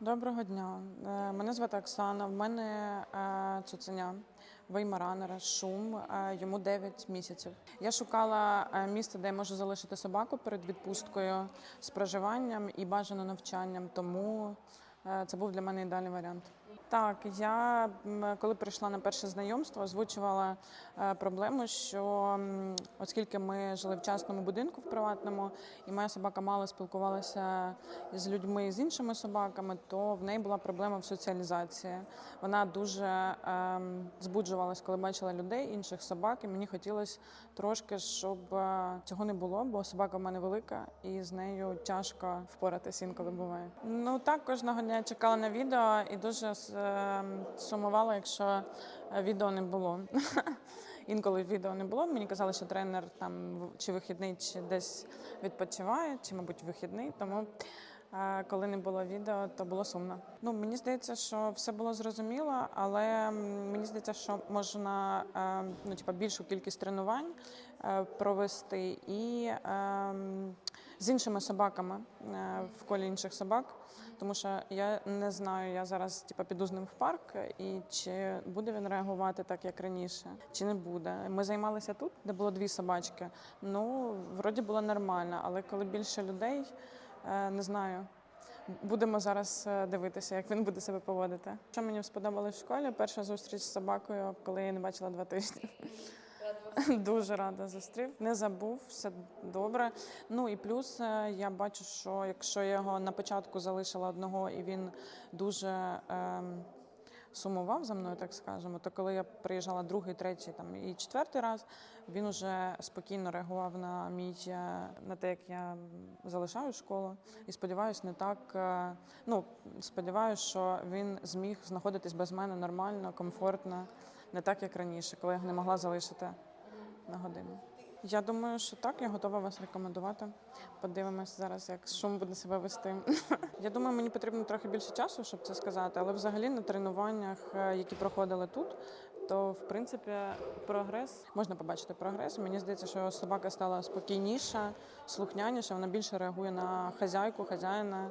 Доброго дня. Е, Мене звати Оксана. В мене е, цуценя Веймаранера, шум. е, Йому 9 місяців. Я шукала місце, де я можу залишити собаку перед відпусткою з проживанням і бажано навчанням. Тому це був для мене ідеальний варіант. Так, я коли прийшла на перше знайомство, озвучувала е, проблему, що оскільки ми жили в частному будинку в приватному, і моя собака мало спілкувалася з людьми з іншими собаками, то в неї була проблема в соціалізації. Вона дуже ем, збуджувалась, коли бачила людей, інших собак, і мені хотілося трошки, щоб е, цього не було, бо собака в мене велика, і з нею тяжко впоратися інколи буває. Ну так кожного дня чекала на відео і дуже сумувала, якщо е, відео не було. Інколи відео не було. Мені казали, що тренер там чи вихідний, чи десь відпочиває, чи, мабуть, вихідний. Тому е, коли не було відео, то було сумно. Ну мені здається, що все було зрозуміло, але мені здається, що можна е, ну, типа, більшу кількість тренувань е, провести і ем, з іншими собаками е, в колі інших собак. Тому що я не знаю, я зараз типа піду з ним в парк, і чи буде він реагувати так, як раніше, чи не буде. Ми займалися тут, де було дві собачки. Ну, вроді було нормально, але коли більше людей, е, не знаю. Будемо зараз е, дивитися, як він буде себе поводити. Що мені сподобалось в школі? Перша зустріч з собакою, коли я не бачила два тижні. Дуже рада зустрів. Не забув, все добре. Ну і плюс е, я бачу, що якщо я його на початку залишила одного і він дуже ем, сумував за мною, так скажемо, то коли я приїжджала другий, третій там і четвертий раз, він уже спокійно реагував на мій е, на те, як я залишаю школу. І сподіваюся, не так. е, Ну сподіваюся, що він зміг знаходитись без мене нормально, комфортно, не так як раніше, коли я не могла залишити на годину. Я думаю, що так, я готова вас рекомендувати. Подивимось зараз, як шум буде себе вести. Я думаю, мені потрібно трохи більше часу, щоб це сказати, але взагалі на тренуваннях, е, які проходили тут, то в принципі прогрес можна побачити прогрес. Мені здається, що собака стала спокійніша, слухняніша, вона більше реагує на хазяйку, хазяїна.